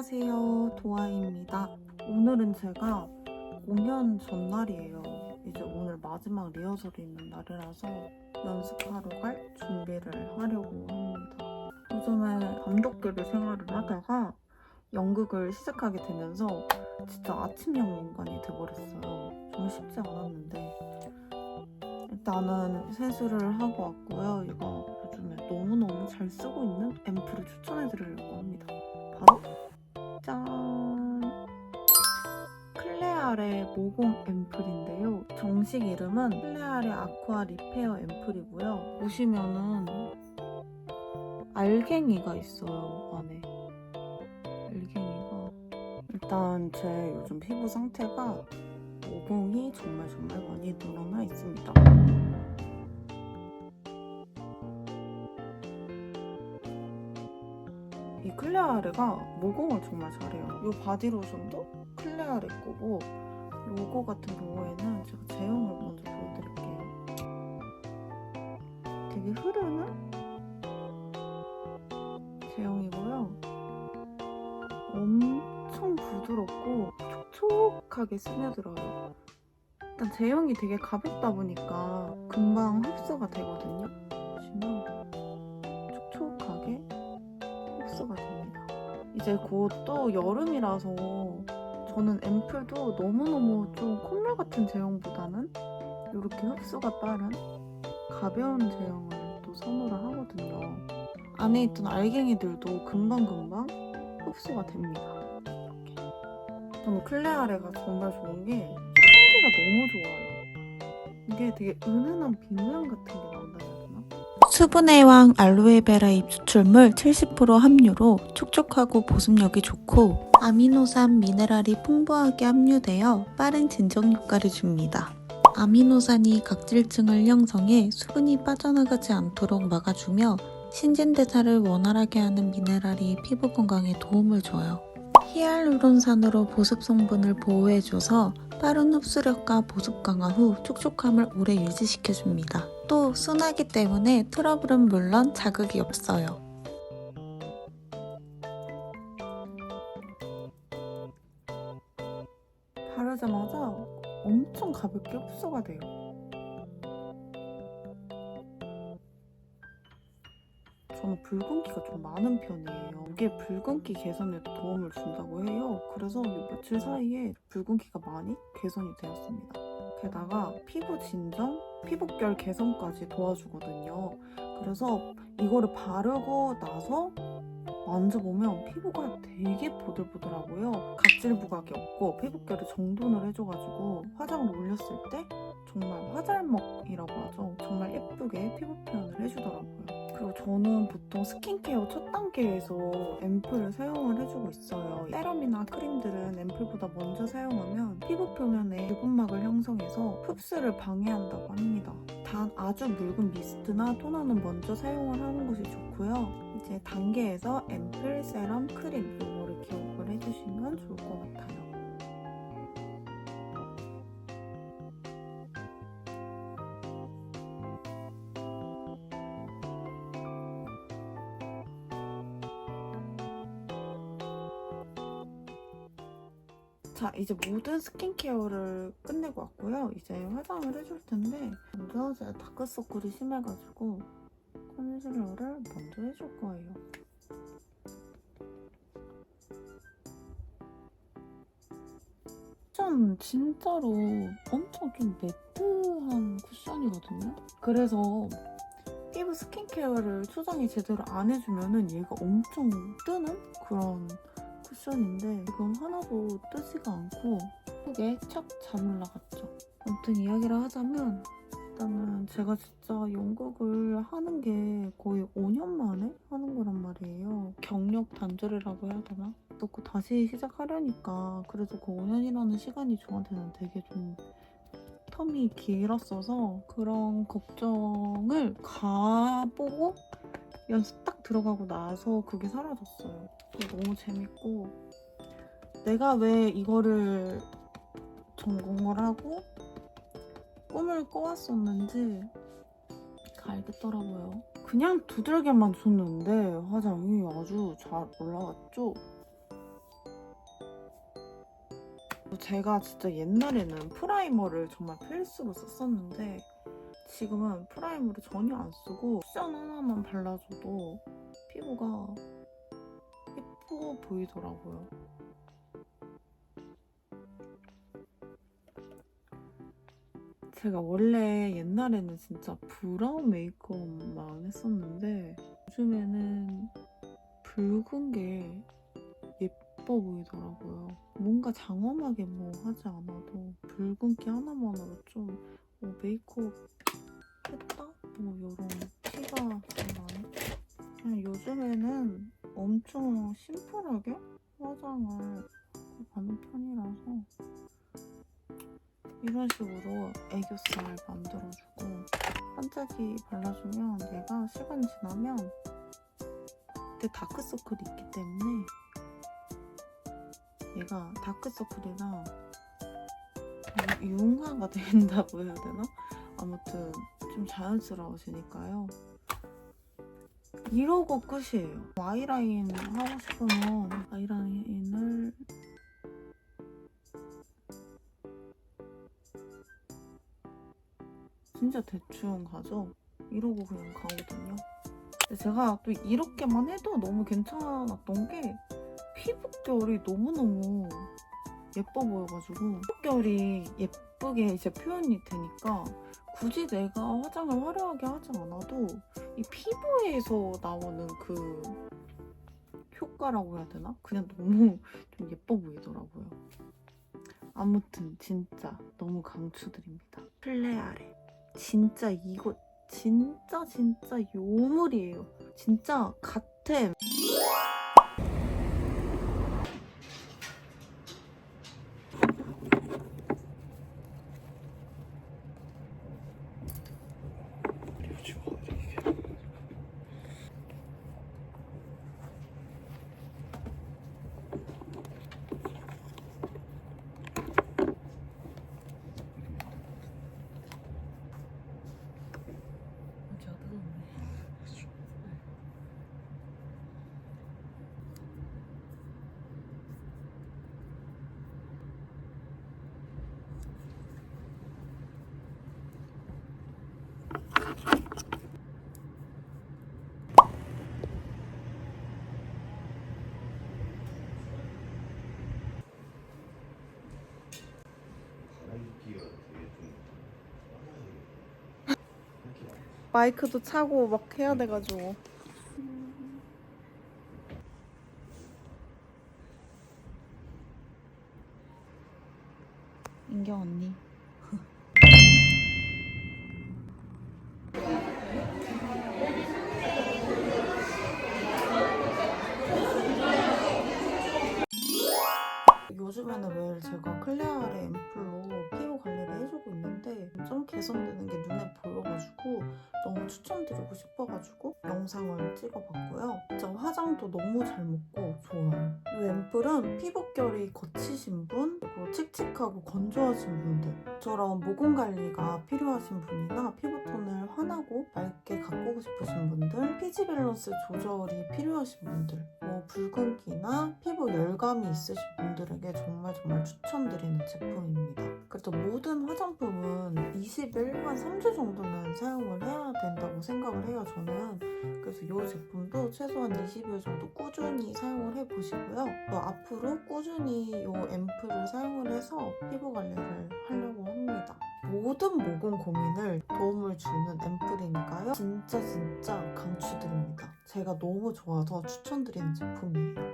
안녕하세요. 도아입니다. 오늘은 제가 공연 전날이에요. 이제 오늘 마지막 리허설이 있는 날이라서 연습하러 갈 준비를 하려고 합니다. 요즘에 감독들의 생활을 하다가 연극을 시작하게 되면서 진짜 아침형 인간이 돼버렸어요. 정말 쉽지 않았는데 일단은 세수를 하고 왔고요. 이거 요즘에 너무너무 잘 쓰고 있는 앰플을 추천해드리려고 합니다. 바로 클레알의 모공 앰플인데요. 정식 이름은 클레알의 아쿠아 리페어 앰플이고요. 보시면은 알갱이가 있어요, 안에. 알갱이가. 일단 제 요즘 피부 상태가 모공이 정말 정말 많이 늘어나 있습니다. 이 클레아르가 모공을 정말 잘해요. 이 바디로션도 클레아르 거고 요거 같은 경우에는 제가 제형을 먼저 보여드릴게요. 되게 흐르는 제형이고요. 엄청 부드럽고 촉촉하게 스며들어요. 일단 제형이 되게 가볍다 보니까 금방 흡수가 되거든요. 보시면 촉촉하게 흡수가 됩니다. 이제 곧 또 여름이라서 저는 앰플도 너무너무 좀 콧물 같은 제형보다는 이렇게 흡수가 빠른 가벼운 제형을 또 선호를 하거든요. 안에 있던 알갱이들도 금방금방 흡수가 됩니다. 이렇게. 저는 클레아레가 정말 좋은 게 향기가 너무 좋아요. 이게 되게 은은한 빗물 같은 게 되나? 수분의 왕 알로에베라 잎 추출물 70% 함유로 촉촉하고 보습력이 좋고 아미노산 미네랄이 풍부하게 함유되어 빠른 진정 효과를 줍니다. 아미노산이 각질층을 형성해 수분이 빠져나가지 않도록 막아주며 신진대사를 원활하게 하는 미네랄이 피부 건강에 도움을 줘요. 히알루론산으로 보습 성분을 보호해줘서 빠른 흡수력과 보습 강화 후 촉촉함을 오래 유지시켜줍니다. 또 순하기 때문에 트러블은 물론 자극이 없어요. 가볍게 흡수가 돼요. 저는 붉은기가 좀 많은 편이에요. 이게 붉은기 개선에도 도움을 준다고 해요. 그래서 이 며칠 사이에 붉은기가 많이 개선이 되었습니다. 게다가 피부 진정, 피부결 개선까지 도와주거든요. 그래서 이거를 바르고 나서 만져보면 피부가 되게 보들보들하고요. 각질 부각이 없고 피부결을 정돈을 해줘가지고 화장을 올렸을 때 정말 화잘먹이라고 하죠. 정말 예쁘게 피부 표현을 해주더라고요. 그리고 저는 보통 스킨케어 첫 단계에서 앰플을 사용을 해주고 있어요. 세럼이나 크림들은 앰플보다 먼저 사용하면 피부 표면에 유분막을 형성해서 흡수를 방해한다고 합니다. 단 아주 묽은 미스트나 토너는 먼저 사용을 하는 것이 좋고요. 이제 단계에서 앰플, 세럼, 크림 이거를 기억을 해주시면 좋을 것 같아요. 자 이제 모든 스킨케어를 끝내고 왔고요. 이제 화장을 해줄 텐데 먼저 제가 다크서클이 심해가지고 컨실러를 먼저 해줄 거예요. 쿠션 진짜로 엄청 좀 매트한 쿠션이거든요? 그래서 피부 스킨케어를 초장이 제대로 안 해주면은 얘가 엄청 뜨는 그런 쿠션인데 지금 하나도 뜨지가 않고 예쁘게 착 잘 올라갔죠. 아무튼 이야기를 하자면 일단은 제가 진짜 연극을 하는 게 거의 5년 만에 하는 거란 말이에요. 경력 단절이라고 해야 되나? 그렇고 다시 시작하려니까 그래도 그 5년이라는 시간이 저한테는 되게 좀 텀이 길었어서 그런 걱정을 가보고 연습 딱 들어가고 나서 그게 사라졌어요. 너무 재밌고 내가 왜 이거를 전공을 하고 꿈을 꿔왔었는지 알겠더라고요. 그냥 두들겨만 줬는데 화장이 아주 잘 올라갔죠. 제가 진짜 옛날에는 프라이머를 정말 필수로 썼었는데 지금은 프라이머를 전혀 안 쓰고 쿠션 하나만 발라줘도 피부가 예뻐 보이더라고요. 제가 원래 옛날에는 진짜 브라운 메이크업만 했었는데 요즘에는 붉은 게 예뻐 보이더라고요. 뭔가 장엄하게 뭐 하지 않아도 붉은 기 하나만으로 좀 어, 메이크업 했다? 뭐 이런 티가 좀 나네. 요즘에는 엄청 심플하게 화장을 하는 편이라서 이런 식으로 애교살 만들어주고 반짝이 발라주면 얘가 시간 지나면 그때 다크서클이 있기 때문에 얘가 다크서클이랑 융화가 된다고 해야 되나? 아무튼 좀 자연스러워지니까요. 이러고 끝이에요. 아이라인 하고 싶으면 아이라인을 진짜 대충 가죠. 이러고 그냥 가거든요. 제가 또 이렇게만 해도 너무 괜찮았던 게 피부결이 너무너무 예뻐 보여가지고 피부결이 예쁘게 이제 표현이 되니까 굳이 내가 화장을 화려하게 하지 않아도 이 피부에서 나오는 그 효과라고 해야 되나? 그냥 너무 좀 예뻐 보이더라고요. 아무튼 진짜 너무 강추드립니다. 플레아레. 진짜 이거 진짜 진짜 요물이에요. 진짜 같아. 제가 뜨거운데. 바람기가 되게 좀 마이크도 차고 막 해야 돼가지고. 인경 언니. 요즘에는 매일 제가 클레아의 앰플로 피부 관리를 해주고 있는데 좀 개선되는 게 싶어가지고 영상을 찍어봤고요. 진짜 화장도 너무 잘 먹고 좋아요. 이 앰플은 피부결이 거치신 분, 그리고 칙칙하고 건조하신 분들, 저런 모공 관리가 필요하신 분이나 피부톤을 환하고 맑게 가꾸고 싶으신 분들, 피지 밸런스 조절이 필요하신 분들, 뭐 붉은기나 피부 열감이 있으신 분들에게 정말 정말 추천드리는 제품입니다. 그래서 모든 화장품은 20일, 한 3주 정도는 사용을 해야 된다고 생각을 해요, 저는. 그래서 이 제품도 최소한 20일 정도 꾸준히 사용을 해보시고요. 또 앞으로 꾸준히 이 앰플을 사용을 해서 피부 관리를 하려고 합니다. 모든 모공 고민을 도움을 주는 앰플이니까요. 진짜 진짜 강추드립니다. 제가 너무 좋아서 추천드리는 제품이에요.